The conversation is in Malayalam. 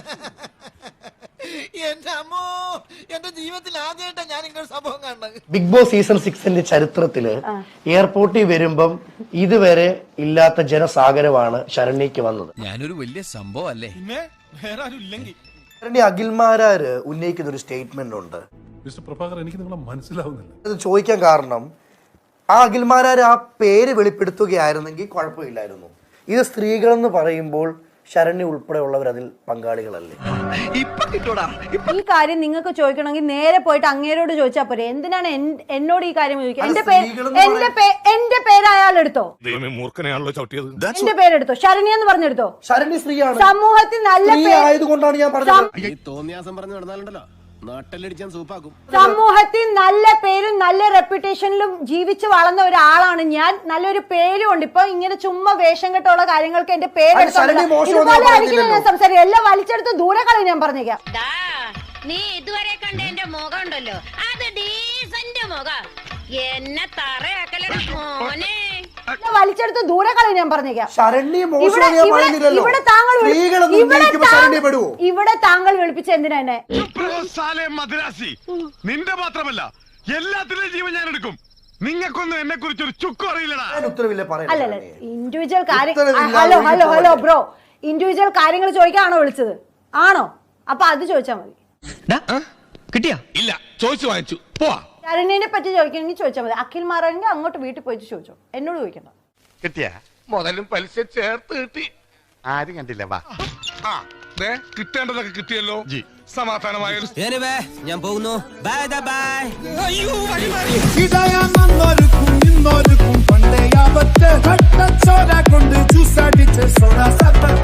എന്റെ അമ്മോ എന്റെ ജീവിതത്തിൽ ആദ്യമായിട്ടാണ് ഞാൻ ഇങ്ങനെ സംഭവം കണ്ടത് ബിഗ് ബോസ് സീസൺ സിക്സിന്റെ ചരിത്രത്തിൽ എയർപോർട്ടിൽ വരുമ്പം ഇതുവരെ ഇല്ലാത്ത ജനസാഗരമാണ് ശരണ്യക്ക് വന്നത്. ഞാനൊരു വലിയ സംഭവം അല്ലേ പിന്നെ വേറെ ആരും ഇല്ലെങ്കിൽ. ശരണ്യ അഖിൽമാരാര് ഉന്നയിക്കുന്ന ഒരു സ്റ്റേറ്റ്മെന്റ് ഉണ്ട്. മിസ്റ്റർ പ്രഭാകർ എനിക്ക് നിങ്ങളെ മനസ്സിലാവുന്നില്ല. അത് ചോദിക്കാൻ കാരണം ആ അഖിൽമാരാര് ആ പേര് വെളിപ്പെടുത്തുകയായിരുന്നെങ്കിൽ കുഴപ്പമില്ലായിരുന്നു. ഇത് സ്ത്രീകളെന്ന് പറയുമ്പോൾ ശരണ്യ ഉൾപ്പെടെയുള്ളവർ അതിൽ പങ്കാളികളല്ലേ? ഈ കാര്യം നിങ്ങൾക്ക് ചോദിക്കണമെങ്കിൽ നേരെ പോയിട്ട് അങ്ങേരോട് ചോദിച്ചാൽ പോരെ. എന്തിനാണ് എന്നോട് ഈ കാര്യം ചോദിക്കുക? എന്റെ പേര് എന്റെ പേ- എന്റെ പേര് അയാൾ എടുത്തോ എന്റെ പേരെടുത്തോ? ശരണ്യ എന്ന് പറഞ്ഞെടുത്തോ? ശരണ്യ സ്ത്രീയാണ്. സമൂഹത്തിൽ നല്ല പേര് ആയതുകൊണ്ടാണ് ഞാൻ പറഞ്ഞത്. തോന്നിയാസം പറഞ്ഞു നടന്നാലുണ്ടല്ലോ. നാട്ടിലടിച്ചാൻ സൂപ്പാക്കും. സമൂഹത്തിൽ നല്ല പേരും നല്ല റെപ്യൂട്ടേഷനിലും ജീവിച്ച് വളർന്ന ഒരാളാണ് ഞാൻ. നല്ലൊരു പേരും ഉണ്ട്. ഇപ്പൊ ഇങ്ങനെ ചുമ്മാ വേഷം കെട്ടുള്ള കാര്യങ്ങൾക്ക് എന്റെ പേര് സംസാരിക്കും ഇതുപോലെ ആയിരിക്കില്ല ഞാൻ. സംസാരിക്കുക. എല്ലാം വലിച്ചെടുത്ത് ദൂരെ കളി ഞാൻ പറഞ്ഞേക്കാം. നീ ഇതുവരെ കണ്ട എന്റെ മുഖം ഉണ്ടല്ലോ. അത് ഡീസന്റ് മുഖം. എന്നെ തറയാക്കലോ മോനെ. വലിച്ചെടുത്ത് ദൂരെ കളയും ഞാൻ പറഞ്ഞേക്കാം. ഇവിടെ താങ്കൾ ഇവിടെ താങ്കൾ- വിളിപ്പിച്ച എന്തിനാ എന്നെ? നിന്റെ മാത്രമല്ല എല്ലാത്തിന്റെയും ജീവൻ ഞാൻ എടുക്കും. നിങ്ങൾക്കൊന്നും എന്നെ കുറിച്ച് ഒരു ചുക്കും അറിയില്ലടാ. ഞാൻ ഉത്തരവില്ല പറയാൻ അല്ലല്ല ഇൻഡിവിജ്വൽ കാര്യം hello hello hello bro. Individual കാര്യങ്ങൾ ചോദിക്കാണോ വിളിച്ചത്? ആണോ? അപ്പൊ അത് ചോദിച്ചാ മതി. കിട്ടിയാ? ഇല്ല ചോദിച്ചു വാങ്ങിച്ചു. പോവാ. ശരണ്യനെ പറ്റി ചോദിക്കണമെങ്കിൽ ചോദിച്ചാൽ മതി. അഖിൽ മാറാണെങ്കിൽ അങ്ങോട്ട് വീട്ടിൽ പോയിട്ട് ചോദിച്ചോ. എന്നോട് ചോദിക്കണ്ട. കിട്ടിയ? മുതലും പലിശ ചേർത്ത് കിട്ടി. ആരും കണ്ടില്ല വാ. ആ ദേ കിട്ടേണ്ടതൊക്കെ കിട്ടിയല്ലോ. സമാധാനമായ ഒരു ഞാൻ പോകുന്നു. ബൈ ബൈ ഇന്നൊരുക്കും ഘട്ടച്ചോര കൊണ്ട് ചൂസടിച്ച് സോഡ സത്തത്ത് മതയാർ